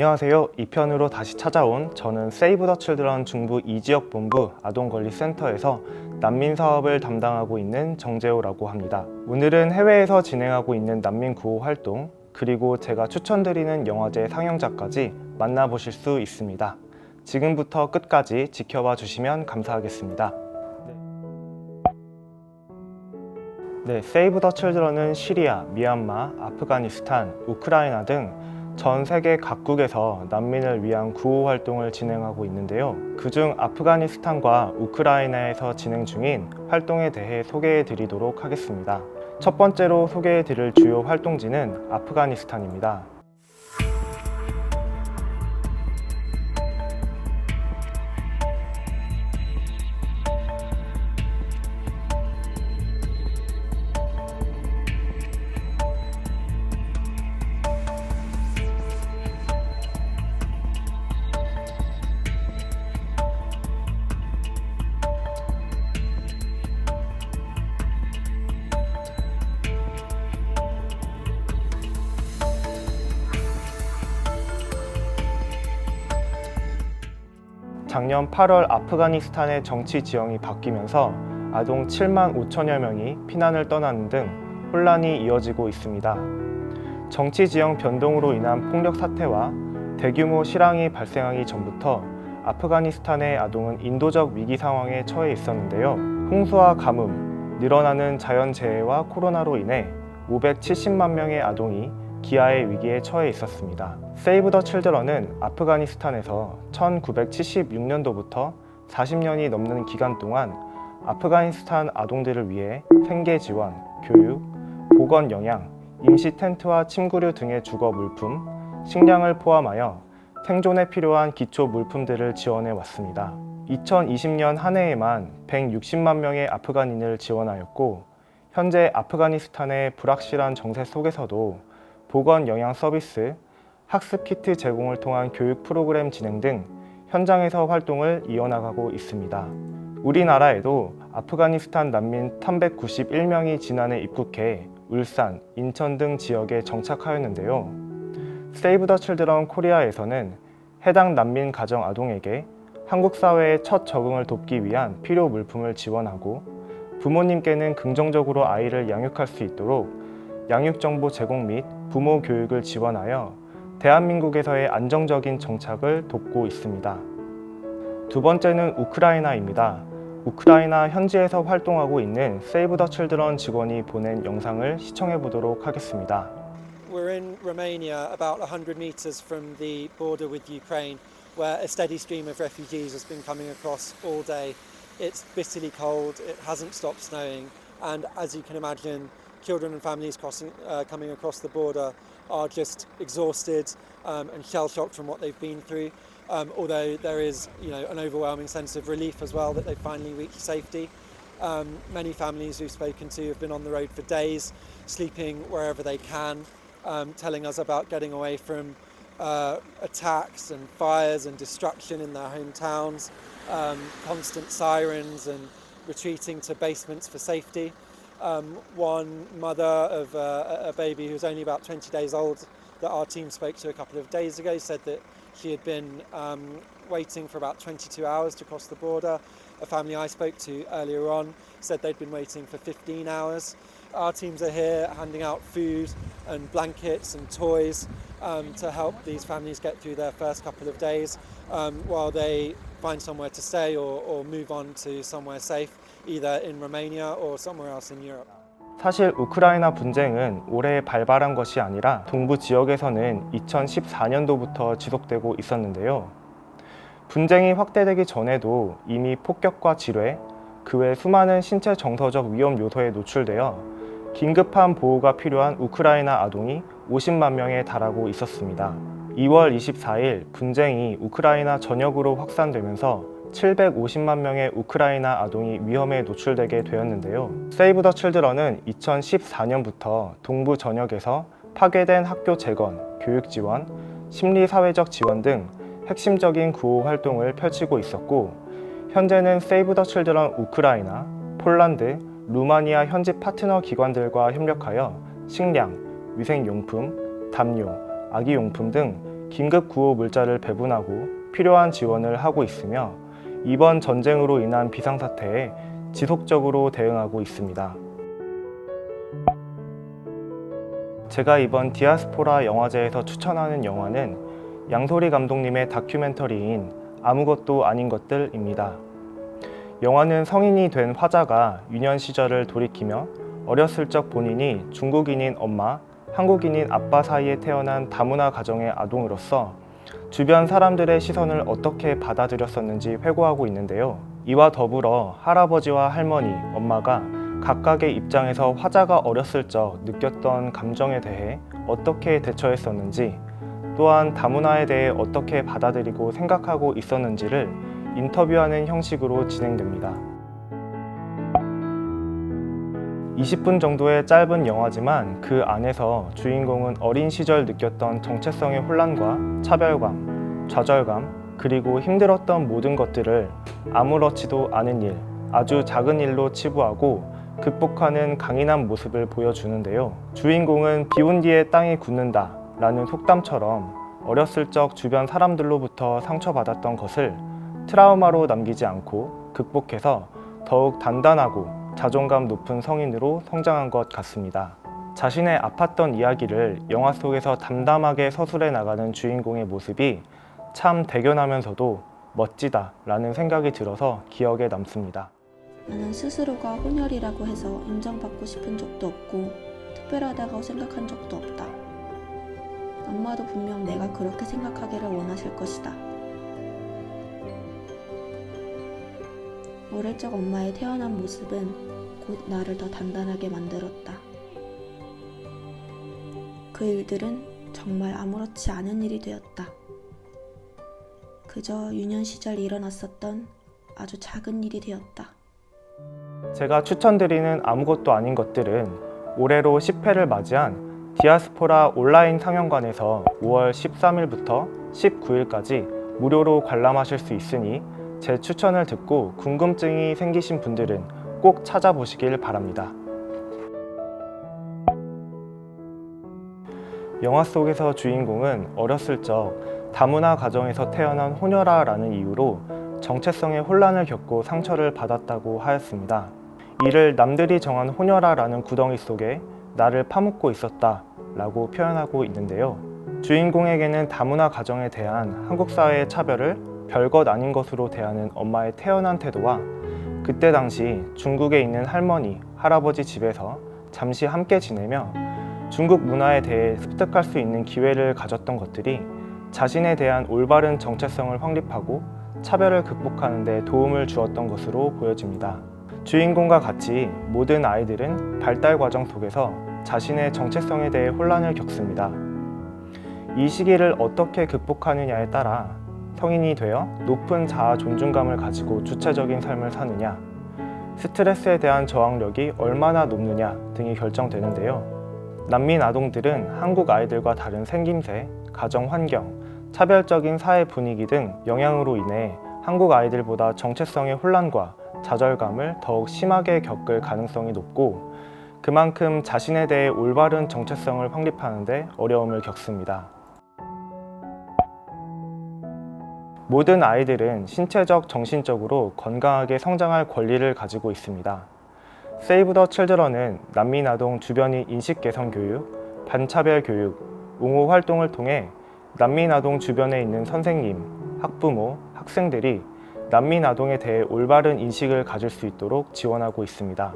안녕하세요. 2편으로 다시 찾아온 저는 세이브 더 칠드런 중부 이지역 본부 아동권리센터에서 난민 사업을 담당하고 있는 정재호라고 합니다. 오늘은 해외에서 진행하고 있는 난민 구호 활동 그리고 제가 추천드리는 영화제 상영작까지 만나보실 수 있습니다. 지금부터 끝까지 지켜봐 주시면 감사하겠습니다. 네, 세이브 더 칠드런은 시리아, 미얀마, 아프가니스탄, 우크라이나 등 전 세계 각국에서 난민을 위한 구호 활동을 진행하고 있는데요. 그중 아프가니스탄과 우크라이나에서 진행 중인 활동에 대해 소개해 드리도록 하겠습니다. 첫 번째로 소개해 드릴 주요 활동지는 아프가니스탄입니다. 작년 8월 아프가니스탄의 정치 지형이 바뀌면서 아동 7만 5천여 명이 피난을 떠나는 등 혼란이 이어지고 있습니다. 정치 지형 변동으로 인한 폭력 사태와 대규모 실황이 발생하기 전부터 아프가니스탄의 아동은 인도적 위기 상황에 처해 있었는데요. 홍수와 가뭄, 늘어나는 자연재해와 코로나로 인해 570만 명의 아동이 기아의 위기에 처해 있었습니다. 세이브 더 칠드런은 아프가니스탄에서 1976년도부터 40년이 넘는 기간 동안 아프가니스탄 아동들을 위해 생계 지원, 교육, 보건 영양, 임시 텐트와 침구류 등의 주거 물품, 식량을 포함하여 생존에 필요한 기초 물품들을 지원해 왔습니다. 2020년 한 해에만 160만 명의 아프간인을 지원하였고 현재 아프가니스탄의 불확실한 정세 속에서도 보건 영양 서비스, 학습 키트 제공을 통한 교육 프로그램 진행 등 현장에서 활동을 이어나가고 있습니다. 우리나라에도 아프가니스탄 난민 391명이 지난해 입국해 울산, 인천 등 지역에 정착하였는데요. 세이브 더 칠드런 코리아에서는 해당 난민 가정 아동에게 한국 사회의 첫 적응을 돕기 위한 필요 물품을 지원하고 부모님께는 긍정적으로 아이를 양육할 수 있도록 양육 정보 제공 및 부모 교육을 지원하여 대한민국에서의 안정적인 정착을 돕고 있습니다. 두 번째는 우크라이나입니다. 우크라이나 현지에서 활동하고 있는 세이브 더 칠드런 직원이 보낸 영상을 시청해 보도록 하겠습니다. We're in Romania, about 100 metres from the border with Ukraine, where a steady stream of refugees has been coming across all day. It's bitterly cold, it hasn't stopped snowing, and as you can imagine, children and families crossing, uh, coming across the border are just exhausted um, and shell shocked from what they've been through. Um, although there is, you know, an overwhelming sense of relief as well that they've finally reached safety. Um, many families we've spoken to have been on the road for days, sleeping wherever they can, um, telling us about getting away from uh, attacks and fires and destruction in their hometowns, um, constant sirens and retreating to basements for safety. Um, one mother of uh, a baby who was only about 20 days old that our team spoke to a couple of days ago said that she had been um, waiting for about 22 hours to cross the border. A family I spoke to earlier on said they'd been waiting for 15 hours. Our teams are here handing out food and blankets and toys um, to help these families get through their first couple of days um, while they find somewhere to stay or, or move on to somewhere safe, either in Romania or somewhere else in Europe. 사실 우크라이나 분쟁은 올해 발발한 것이 아니라 동부 지역에서는 2014년도부터 지속되고 있었는데요. 분쟁이 확대되기 전에도 이미 폭격과 지뢰, 그 외 수많은 신체 정서적 위험 요소에 노출되어 긴급한 보호가 필요한 우크라이나 아동이 50만 명에 달하고 있었습니다. 2월 24일 분쟁이 우크라이나 전역으로 확산되면서 750만 명의 우크라이나 아동이 위험에 노출되게 되었는데요. 세이브 더 칠드런은 2014년부터 동부 전역에서 파괴된 학교 재건, 교육 지원, 심리 사회적 지원 등 핵심적인 구호 활동을 펼치고 있었고 현재는 세이브 더 칠드런 우크라이나, 폴란드, 루마니아 현지 파트너 기관들과 협력하여 식량, 위생용품, 담요, 아기용품 등 긴급 구호 물자를 배분하고 필요한 지원을 하고 있으며 이번 전쟁으로 인한 비상사태에 지속적으로 대응하고 있습니다. 제가 이번 디아스포라 영화제에서 추천하는 영화는 양소리 감독님의 다큐멘터리인 아무것도 아닌 것들입니다. 영화는 성인이 된 화자가 유년 시절을 돌이키며 어렸을 적 본인이 중국인인 엄마, 한국인인 아빠 사이에 태어난 다문화 가정의 아동으로서 주변 사람들의 시선을 어떻게 받아들였었는지 회고하고 있는데요. 이와 더불어 할아버지와 할머니, 엄마가 각각의 입장에서 화자가 어렸을 적 느꼈던 감정에 대해 어떻게 대처했었는지 또한 다문화에 대해 어떻게 받아들이고 생각하고 있었는지를 인터뷰하는 형식으로 진행됩니다. 20분 정도의 짧은 영화지만 그 안에서 주인공은 어린 시절 느꼈던 정체성의 혼란과 차별감, 좌절감, 그리고 힘들었던 모든 것들을 아무렇지도 않은 일, 아주 작은 일로 치부하고 극복하는 강인한 모습을 보여주는데요. 주인공은 비 온 뒤에 땅이 굳는다 라는 속담처럼 어렸을 적 주변 사람들로부터 상처받았던 것을 트라우마로 남기지 않고 극복해서 더욱 단단하고 자존감 높은 성인으로 성장한 것 같습니다. 자신의 아팠던 이야기를 영화 속에서 담담하게 서술해 나가는 주인공의 모습이 참 대견하면서도 멋지다 라는 생각이 들어서 기억에 남습니다. 나는 스스로가 혼혈이라고 해서 인정받고 싶은 적도 없고 특별하다고 생각한 적도 없다. 엄마도 분명 내가 그렇게 생각하기를 원하실 것이다. 어릴 적 엄마의 태어난 모습은 곧 나를 더 단단하게 만들었다. 그 일들은 정말 아무렇지 않은 일이 되었다. 그저 유년 시절 일어났었던 아주 작은 일이 되었다. 제가 추천드리는 아무것도 아닌 것들은 올해로 10회를 맞이한 디아스포라 온라인 상영관에서 5월 13일부터 19일까지 무료로 관람하실 수 있으니 제 추천을 듣고 궁금증이 생기신 분들은 꼭 찾아보시길 바랍니다. 영화 속에서 주인공은 어렸을 적 다문화 가정에서 태어난 호녀라라는 이유로 정체성의 혼란을 겪고 상처를 받았다고 하였습니다. 이를 남들이 정한 호녀라라는 구덩이 속에 나를 파묻고 있었다 라고 표현하고 있는데요. 주인공에게는 다문화 가정에 대한 한국 사회의 차별을 별것 아닌 것으로 대하는 엄마의 태연한 태도와 그때 당시 중국에 있는 할머니, 할아버지 집에서 잠시 함께 지내며 중국 문화에 대해 습득할 수 있는 기회를 가졌던 것들이 자신에 대한 올바른 정체성을 확립하고 차별을 극복하는 데 도움을 주었던 것으로 보여집니다. 주인공과 같이 모든 아이들은 발달 과정 속에서 자신의 정체성에 대해 혼란을 겪습니다. 이 시기를 어떻게 극복하느냐에 따라 성인이 되어 높은 자아 존중감을 가지고 주체적인 삶을 사느냐, 스트레스에 대한 저항력이 얼마나 높느냐 등이 결정되는데요. 난민 아동들은 한국 아이들과 다른 생김새, 가정 환경, 차별적인 사회 분위기 등 영향으로 인해 한국 아이들보다 정체성의 혼란과 좌절감을 더욱 심하게 겪을 가능성이 높고 그만큼 자신에 대해 올바른 정체성을 확립하는데 어려움을 겪습니다. 모든 아이들은 신체적, 정신적으로 건강하게 성장할 권리를 가지고 있습니다. 세이브 더 칠드런은 난민 아동 주변인 인식 개선 교육, 반차별 교육, 옹호 활동을 통해 난민 아동 주변에 있는 선생님, 학부모, 학생들이 난민 아동에 대해 올바른 인식을 가질 수 있도록 지원하고 있습니다.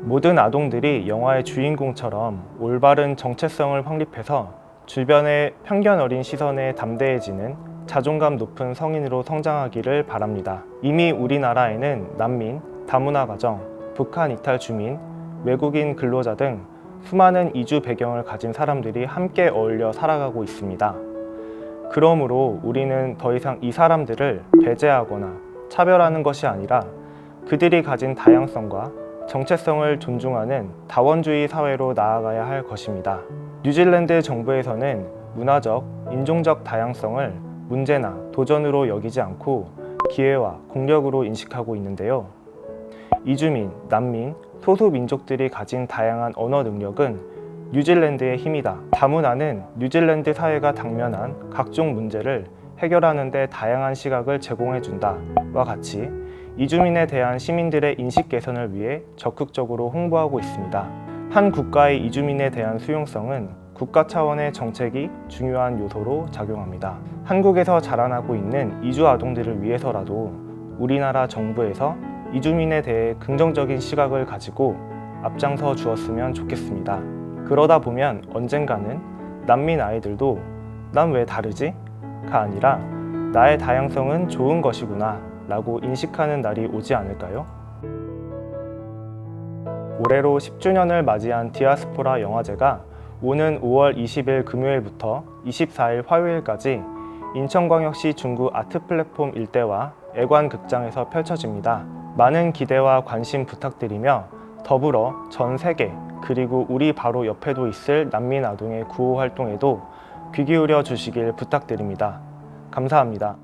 모든 아동들이 영화의 주인공처럼 올바른 정체성을 확립해서 주변의 편견 어린 시선에 담대해지는 자존감 높은 성인으로 성장하기를 바랍니다. 이미 우리나라에는 난민, 다문화 가정, 북한 이탈 주민, 외국인 근로자 등 수많은 이주 배경을 가진 사람들이 함께 어울려 살아가고 있습니다. 그러므로 우리는 더 이상 이 사람들을 배제하거나 차별하는 것이 아니라 그들이 가진 다양성과 정체성을 존중하는 다원주의 사회로 나아가야 할 것입니다. 뉴질랜드 정부에서는 문화적, 인종적 다양성을 문제나 도전으로 여기지 않고 기회와 공력으로 인식하고 있는데요. 이주민, 난민, 소수 민족들이 가진 다양한 언어 능력은 뉴질랜드의 힘이다. 다문화는 뉴질랜드 사회가 당면한 각종 문제를 해결하는 데 다양한 시각을 제공해 준다와 같이 이주민에 대한 시민들의 인식 개선을 위해 적극적으로 홍보하고 있습니다. 한 국가의 이주민에 대한 수용성은 국가 차원의 정책이 중요한 요소로 작용합니다. 한국에서 자라나고 있는 이주 아동들을 위해서라도 우리나라 정부에서 이주민에 대해 긍정적인 시각을 가지고 앞장서 주었으면 좋겠습니다. 그러다 보면 언젠가는 난민 아이들도 난 왜 다르지? 가 아니라 나의 다양성은 좋은 것이구나 라고 인식하는 날이 오지 않을까요? 올해로 10주년을 맞이한 디아스포라 영화제가 오는 5월 20일 금요일부터 24일 화요일까지 인천광역시 중구 아트 플랫폼 일대와 애관 극장에서 펼쳐집니다. 많은 기대와 관심 부탁드리며 더불어 전 세계 그리고 우리 바로 옆에도 있을 난민 아동의 구호 활동에도 귀 기울여 주시길 부탁드립니다. 감사합니다.